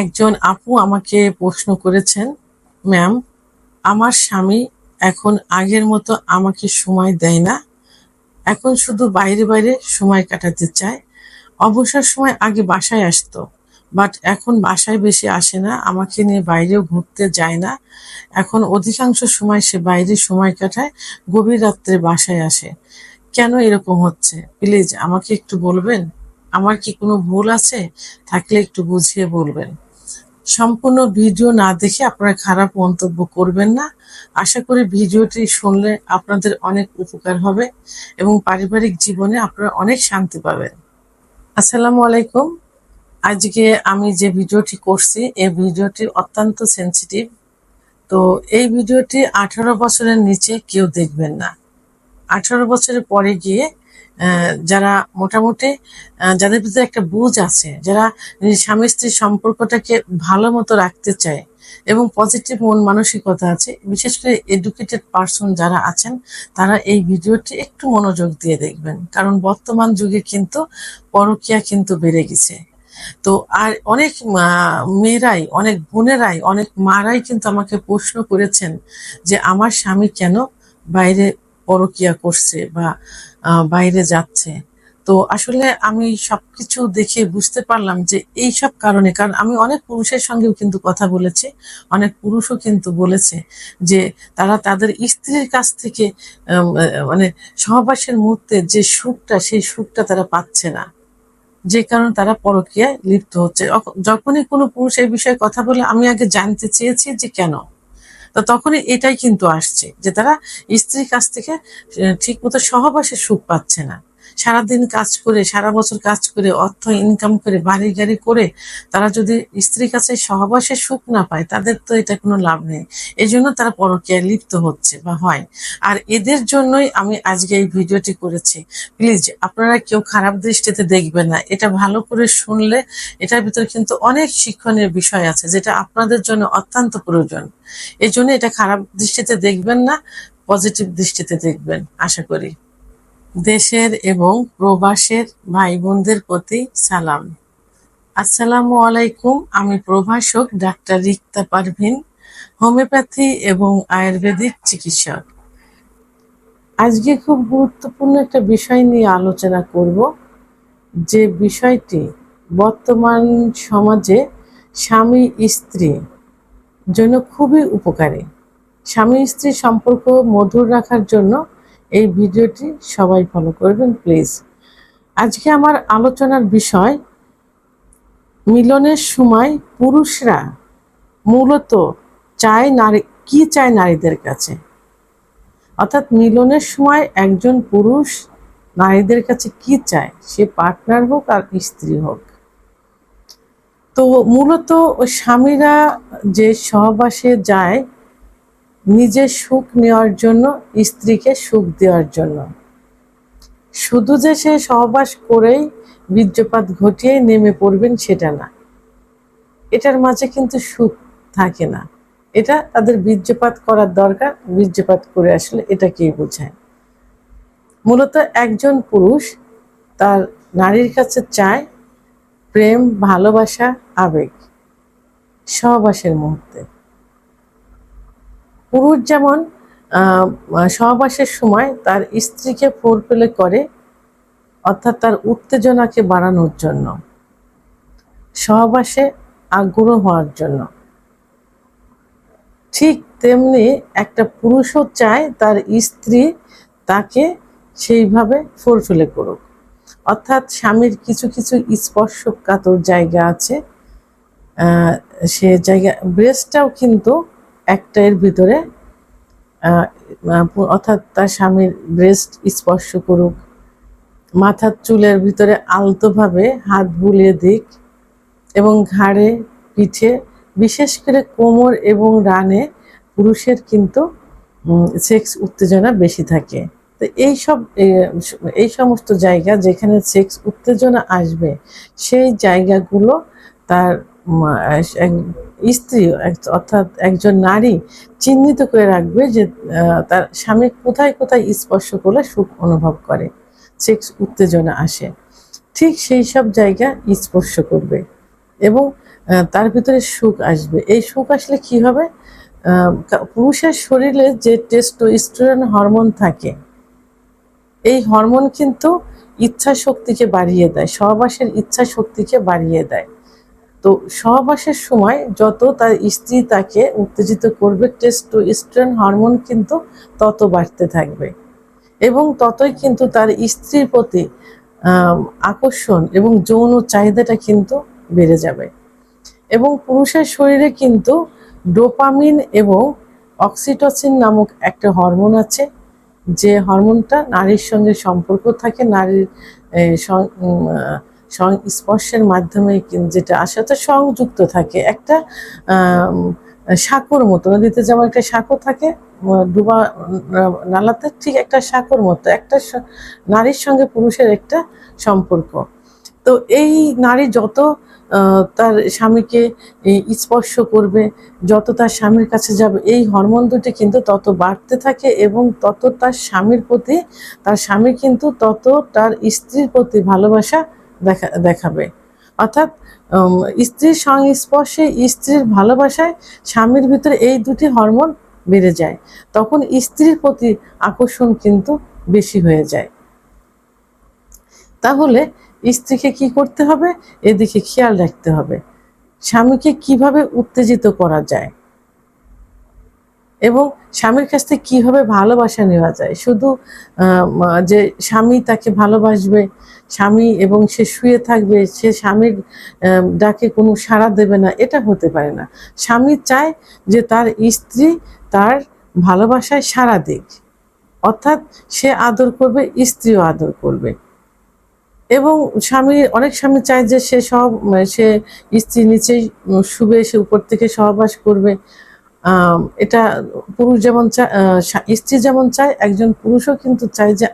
একজন আপু আমাকে প্রশ্ন করেছেন, ম্যাম, আমার স্বামী এখন আগের মতো আমাকে সময় দেয় না। এখন শুধু বাইরে বাইরে সময় কাটাতে চায়। অবসর সময় আগে বাসায় আসতো, বাট এখন বাসায় বেশি আসে না, আমাকে নিয়ে বাইরেও ঘুরতে যায় না। এখন অধিকাংশ সময় সে বাইরে সময় কাটায়, গভীর রাত্রে বাসায় আসে। কেন এরকম হচ্ছে? প্লিজ আমাকে একটু বলবেন? আমার কি কোনো ভুল আছে? থাকলে একটু বুঝিয়ে বলবেন। সম্পূর্ণ ভিডিও না দেখে আপনারা খারাপ মন্তব্য করবেন না। আশা করি ভিডিওটি শুনলে আপনাদের অনেক উপকার হবে এবং পারিবারিক জীবনে আপনারা অনেক শান্তি পাবেন। আসসালামু আলাইকুম। আজকে আমি যে ভিডিওটি করছি, এই ভিডিওটি অত্যন্ত সেন্সিটিভ তো এই ভিডিওটি আঠারো বছরের নিচে কেউ দেখবেন না। আঠারো বছরের পরে গিয়ে যারা মোটামুটি যাদের ভিতরে একটা বুঝ আছে, যারা স্বামী স্ত্রীর সম্পর্কটাকে ভালো মতো রাখতে চায় এবং পজিটিভ মন মানসিকতা আছে, বিশেষ করে এডুকেটেড পার্সন যারা আছেন, তারা এই ভিডিওটি একটু মনোযোগ দিয়ে দেখবেন। কারণ বর্তমান যুগে কিন্তু পরকীয়া কিন্তু বেড়ে গেছে। তো আর অনেক মেয়েরাই, অনেক বোনেরাই, অনেক মারাই কিন্তু আমাকে প্রশ্ন করেছেন যে, আমার স্বামী কেন বাইরে পরকিয়া করছে? বা বাইরে যাচ্ছে। তো আসলে আমি সবকিছু দেখে বুঝতে পারলাম যে এই সব কারণে, কারণ আমি অনেক পুরুষের সঙ্গেও কিন্তু কথা বলেছি, অনেক পুরুষও কিন্তু বলেছে যে তারা তাদের স্ত্রীর কাছ থেকে মানে সহবাসের মুহূর্তে যে সুখটা, সেই সুখটা তারা পাচ্ছে না। যে কারণে তারা পরকীয়ায় লিপ্ত হচ্ছে। যখনই কোনো পুরুষ এই বিষয়ে কথা বলে, আমি আগে জানতে চেয়েছি যে কেন। তো তখনই এটাই কিন্তু আসছে যে তারা স্ত্রীর কাছ থেকে ঠিক মতো সহবাসে সুখ পাচ্ছে না। সারাদিন কাজ করে, সারা বছর কাজ করে, অর্থ ইনকাম করে, বাড়ি গাড়ি করে, তারা যদি স্ত্রীর কাছে সহবাসে সুখ না পায়, তাদের তো এটা কোনো লাভ নেই। এই জন্য তারা পরকীয়ায় লিপ্ত হচ্ছে বা হয়। আর এদের জন্যই আমি আজকে এই ভিডিওটি করেছি। প্লিজ, আপনারা কেউ খারাপ দৃষ্টিতে দেখবেন না। এটা ভালো করে শুনলে এটার ভিতরে কিন্তু অনেক শিক্ষণীয় বিষয় আছে যেটা আপনাদের জন্য অত্যন্ত প্রয়োজন। এই জন্য এটা খারাপ দৃষ্টিতে দেখবেন না, পজিটিভ দৃষ্টিতে দেখবেন, আশা করি। দেশের এবং প্রবাসের ভাই বোনদের প্রতি সালাম। আসসালামু আলাইকুম, আমি প্রভাষক ডাক্তার রিক্তা পারভিন, হোমিওপ্যাথি এবং আয়ুর্বেদিক চিকিৎসক। আজকে খুব গুরুত্বপূর্ণ একটা বিষয় নিয়ে আলোচনা করব, যে বিষয়টি বর্তমান সমাজে স্বামী স্ত্রী জন্য খুবই উপকারী। স্বামী স্ত্রীর সম্পর্ক মধুর রাখার জন্য এই ভিডিওটি সবাই ফলো করবেন প্লিজ আজকে আমার আলোচনার বিষয়, মিলনের সময় পুরুষরা মূলত চায় নারী, কি চায় নারীদের কাছে? অর্থাৎ মিলনের সময় একজন পুরুষ নারীদের কাছে কি চায়? সে পার্টনার হোক আর স্ত্রী হোক। তো মূলত স্বামীরা যে সহবাসে যায় নিজের সুখ নেওয়ার জন্য, স্ত্রীকে সুখ দেওয়ার জন্য। শুধু যে সে সহবাস করেই বীর্যপাত ঘটিয়ে নেমে পড়বেন সেটা না। এটার মাঝে কিন্তু সুখ থাকে না। এটা তাদের বীর্যপাত করার দরকার, বীর্যপাত করে আসলে এটাকেই বোঝায়। মূলত একজন পুরুষ তার নারীর কাছে চায় প্রেম, ভালোবাসা, আবেগ সহবাসের মুহূর্তে। পুরুষ যেমন সহবাসের সময় তার স্ত্রীকে ফোরপেলে করে, অর্থাৎ তার উত্তেজনাকে বাড়ানোর জন্য, সহবাসে আগ্রহ হওয়ার জন্য। ঠিক তেমনি একটা পুরুষও চায় তার স্ত্রী তাকে সেইভাবে ফোরফেলে করুক। অর্থাৎ স্বামীর কিছু কিছু স্পর্শকাতর জায়গা আছে সে জায়গা, ব্রেস্টটাও কিন্তু একটা এর ভিতরে অর্থাৎ তার স্বামীর ব্রেস্ট স্পর্শ করুক, মাথার চুলের ভিতরে আলতোভাবে হাত বুলিয়ে দিক এবং ঘাড়ে, পিঠে, বিশেষ করে কোমর এবং রানে পুরুষের কিন্তু সেক্স উত্তেজনা বেশি থাকে। তো এই সব এই সমস্ত জায়গা যেখানে সেক্স উত্তেজনা আসবে, সেই জায়গাগুলো তার স্ত্রী অর্থাৎ একজন নারী চিহ্নিত করে রাখবে যে তার স্বামী কোথায় কোথায় স্পর্শ করলে সুখ অনুভব করে সেক্স উত্তেজনা আসে। ঠিক সেই সব জায়গা স্পর্শ করবে এবং তার ভিতরে সুখ আসবে। এই সুখ আসলে কি হবে? পুরুষের শরীরে যে টেস্ট টেস্টোস্টেরন হরমোন থাকে, এই হরমোন কিন্তু ইচ্ছা শক্তিকে বাড়িয়ে দেয়, সহবাসের ইচ্ছা শক্তিকে বাড়িয়ে দেয়। তো সহবাসের সময় যত তার স্ত্রী তাকে উত্তেজিত করবে টেস্টোস্টেরন হরমোন কিন্তু তত বাড়তে থাকবে। এবং ততই কিন্তু তার স্ত্রীর প্রতি আকর্ষণ এবং যৌন চাহিদাটা কিন্তু বেড়ে যাবে। এবং পুরুষের শরীরে কিন্তু ডোপামিন এবং অক্সিটোসিন নামক একটা হরমোন আছে, যে হরমোনটা নারীর সঙ্গে সম্পর্ক থাকে, নারীর সংস্পর্শের মাধ্যমে যেটা আসে তো সংযুক্ত থাকে। একটা সাঁকোর মতো, নদীতে যেমন একটা সাঁকো থাকে ডুবা নালাতে ঠিক একটা সাঁকোর মতো, একটা নারীর সঙ্গে পুরুষের একটা সম্পর্ক। তো এই নারী যত তার স্বামীকে স্পর্শ করবে, যত তার স্বামীর কাছে যাবে, এই হরমোন দুটি কিন্তু তত বাড়তে থাকে এবং তত তার স্বামীর প্রতি, তার স্বামী কিন্তু তত তার স্ত্রীর প্রতি ভালোবাসা দেখা, দেখাবে। অর্থাৎ স্ত্রীর সংস্পর্শে স্ত্রীর ভালোবাসায় স্বামীর ভিতরে এই দুটি হরমোন বেড়ে যায়। তখন স্ত্রীর প্রতি আকর্ষণ কিন্তু বেশি হয়ে যায়। তাহলে স্ত্রীকে কি করতে হবে? এদিকে খেয়াল রাখতে হবে। স্বামীকে কীভাবে উত্তেজিত করা যায়? এবং স্বামীর কাছ থেকে কীভাবে ভালোবাসা নেওয়া যায়? শুধু যে স্বামী তাকে ভালোবাসবে, স্বামী এবং সে শুয়ে থাকবে, সে স্বামীর ডাকে কোনো সাড়া দেবে না, এটা হতে পারে না। স্বামী চায় যে তার স্ত্রী তার ভালোবাসায় সাড়া দিক। অর্থাৎ সে আদর করবে, স্ত্রীও আদর করবে। এবং স্বামী, অনেক স্বামী চায় যে সে সব, সে স্ত্রী নিচেই শুবে, সে উপর থেকে সহবাস করবে। এটা পুরুষ যেমন চায় স্ত্রী যেমন চায়, একজন পুরুষও কিন্তু চায় যে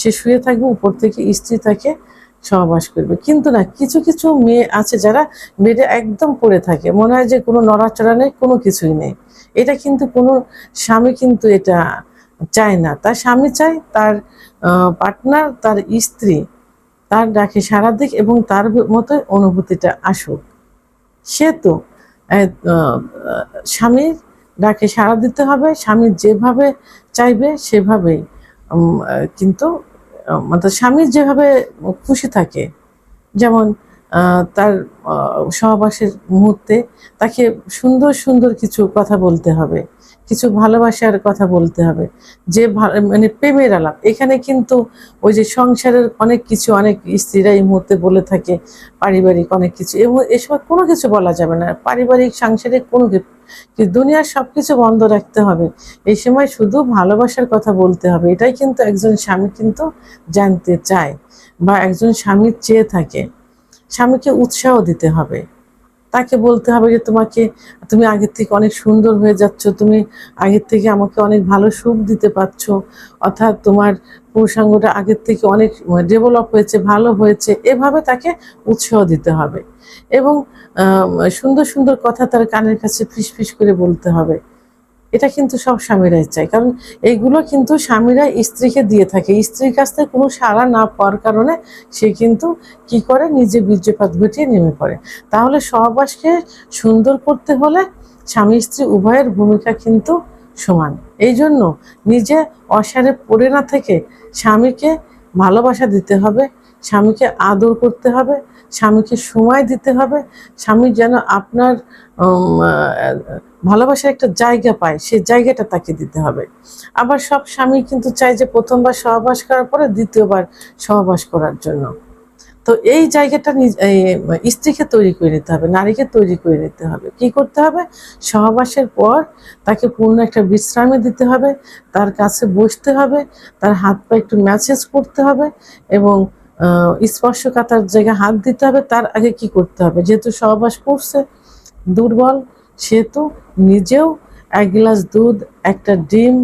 সে শুয়ে থাকবে, উপর থেকে স্ত্রী তাকে সহবাস করবে। কিন্তু না, কিছু কিছু মেয়ে আছে যারা বেডে একদম পড়ে থাকে, মনে হয় যে কোনো নড়াচড়া নেই, কোনো কিছুই নেই। এটা কিন্তু কোনো স্বামী কিন্তু এটা চায় না। তার স্বামী চায়, তার পার্টনার, তার স্ত্রী, তার ডাকে সারা দিক এবং তার মতো অনুভূতিটা আসুক। সে তো স্বামীর ডাকে সাড়া দিতে হবে, স্বামী যেভাবে চাইবে সেভাবেই কিন্তু মানে স্বামীর যেভাবে খুশি থাকে, যেমন তার সহবাসের মুহূর্তে তাকে সুন্দর সুন্দর কিছু কথা বলতে হবে, কিছু ভালোবাসার কথা বলতে হবে, যে মানে প্রেমের আলাপ। এখানে কিন্তু ওই যে সংসারের অনেক কিছু, অনেক স্ত্রীরা এই মুহূর্তে বলে থাকে, পারিবারিক অনেক কিছু, এবং এসব কোনো কিছু বলা যাবে না। পারিবারিক, সাংসারিক কোনো দুনিয়ার সব কিছু বন্ধ রাখতে হবে। এই সময় শুধু ভালোবাসার কথা বলতে হবে। এটাই কিন্তু একজন স্বামী কিন্তু জানতে চায়, বা একজন স্বামী চেয়ে থাকে। স্বামীকে উৎসাহ দিতে হবে। তাকে বলতে হবে যে, তোমাকে, তুমি আগের থেকে অনেক সুন্দর হয়ে যাচ্ছ, তুমি আগের থেকে আমাকে অনেক ভালো সুখ দিতে পারছ, অর্থাৎ তোমার পুরুষাঙ্গটা আগের থেকে অনেক ডেভেলপ হয়েছে, ভালো হয়েছে। এভাবে তাকে উৎসাহ দিতে হবে। এবং সুন্দর সুন্দর কথা তার কানের কাছে ফিস ফিস করে বলতে হবে। এটা কিন্তু সব স্বামীরাই চায়। কারণ এইগুলো কিন্তু স্বামীরা স্ত্রীকে দিয়ে থাকে। স্ত্রীর কাছ থেকে কোনো সাড়া না পাওয়ার কারণে সে কিন্তু কি করে? নিজে বীর্যপাত ঘটিয়ে নেমে পড়ে। তাহলে সহবাসকে সুন্দর করতে হলে স্বামী স্ত্রী উভয়ের ভূমিকা কিন্তু সমান। এই জন্য নিজে অসারে পড়ে না থেকে স্বামীকে ভালোবাসা দিতে হবে। স্বামীকে আদর করতে হবে, স্বামীকে সময় দিতে হবে, স্বামী যেন আপনার ভালোবাসার একটা জায়গা পায় সেই জায়গাটা তাকে দিতে হবে। আবার সব স্বামী কিন্তু চায় যে প্রথমবার সহবাস করার পরে দ্বিতীয়বার সহবাস করার জন্য। তো এই জায়গাটা স্ত্রীকে তৈরি করে নিতে হবে, নারীকে তৈরি করে নিতে হবে। কি করতে হবে? সহবাসের পর তাকে পূর্ণ একটা বিশ্রামে দিতে হবে, তার কাছে বসতে হবে, তার হাত পা একটু ম্যাসেজ করতে হবে এবং স্পর্শকাতার জায়গায় হাত দিতে হবে, তার আগে কি করতে হবে? যেহেতু সহবাস করছে দুর্বল, সেহেতু নিজেও এক গ্লাস দুধ, একটা ডিম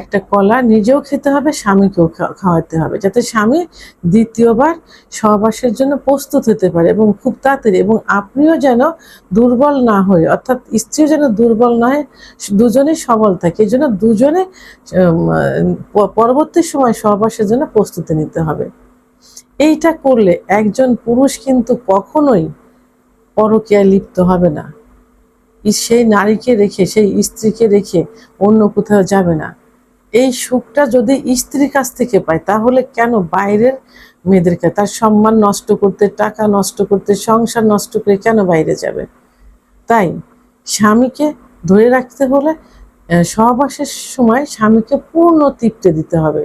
একটা কলা নিজেও খেতে হবে, স্বামীকেও খাওয়াতে হবে। যাতে স্বামী দ্বিতীয়বার সহবাসের জন্য প্রস্তুত হতে পারে এবং খুব তাড়াতাড়ি, এবং আপনিও যেন দুর্বল না হয়ে, অর্থাৎ স্ত্রীও যেন দুর্বল না হয় দুজনে সবল থাকে এই জন্য দুজনে পরবর্তী সময় সহবাসের জন্য প্রস্তুতি নিতে হবে। এইটা করলে একজন পুরুষ কিন্তু কখনোই পরকীয়ায় লিপ্ত হবে না। সেই নারীকে রেখে, সেই স্ত্রীকে রেখে অন্য কোথাও যাবে না। এই সুখটা যদি স্ত্রীর কাছ থেকে পায়, তাহলে কেন বাইরের মেয়েদেরকে তার সম্মান নষ্ট করতে, টাকা নষ্ট করতে, সংসার নষ্ট করে কেন বাইরে যাবে? তাই স্বামীকে ধরে রাখতে হলে সহবাসের সময় স্বামীকে পূর্ণ তৃপ্তি দিতে হবে।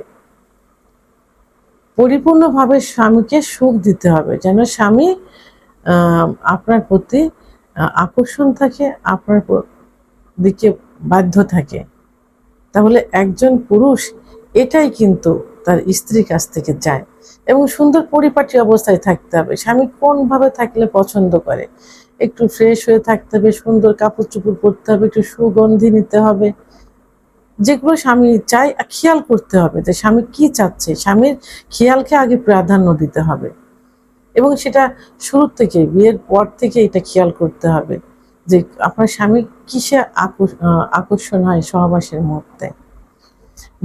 পরিপূর্ণভাবে স্বামীকে সুখ দিতে হবে। যেন স্বামী আপনার প্রতি আকর্ষণ থাকে, আপনার দিকে বাধ্য থাকে। তাহলে একজন পুরুষ এটাই কিন্তু তার স্ত্রীর কাছ থেকে চায়। এবং সুন্দর পরিপাটি অবস্থায় থাকতে হবে। স্বামী কোনভাবে থাকলে পছন্দ করে? একটু ফ্রেশ হয়ে থাকতে হবে, সুন্দর কাপড় চোপড় পরতে হবে, একটু সুগন্ধি নিতে হবে। যেগুলো স্বামী চায়, খেয়াল করতে হবে যে স্বামী কি চাচ্ছে। স্বামীর খেয়ালকে আগে প্রাধান্য দিতে হবে। এবং সেটা শুরু থেকে বিয়ের পর থেকে এটা খেয়াল করতে হবে যে আপনার স্বামী কিসে আকর্ষ- আকর্ষণ হয় সহবাসের মুহূর্তে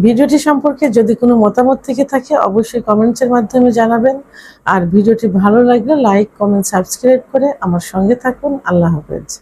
ভিডিওটি সম্পর্কে যদি কোনো মতামত থেকে থাকে, অবশ্যই কমেন্টসের মাধ্যমে জানাবেন। আর ভিডিওটি ভালো লাগলে লাইক, কমেন্ট, সাবস্ক্রাইব করে আমার সঙ্গে থাকুন। আল্লাহ হাফেজ।